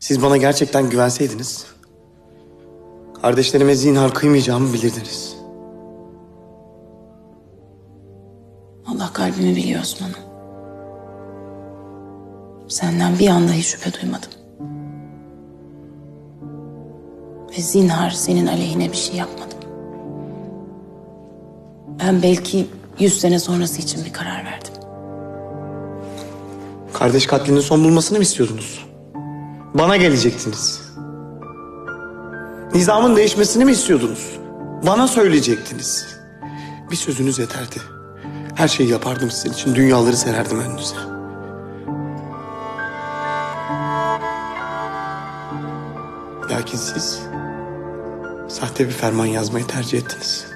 Siz bana gerçekten güvenseydiniz... ...kardeşlerime zinhar kıymayacağımı bilirdiniz. Allah kalbimi biliyor Osman'ım. Senden bir an dahi şüphe duymadım. Ve zinhar senin aleyhine bir şey yapmadım. Ben belki yüz sene sonrası için bir karar verdim. Kardeş katlinin son bulmasını mı istiyordunuz? Bana gelecektiniz. Nizamın değişmesini mi istiyordunuz? Bana söyleyecektiniz. Bir sözünüz yeterdi. Her şeyi yapardım sizin için. Dünyaları sererdim önünüze. Lakin siz sahte bir ferman yazmayı tercih ettiniz.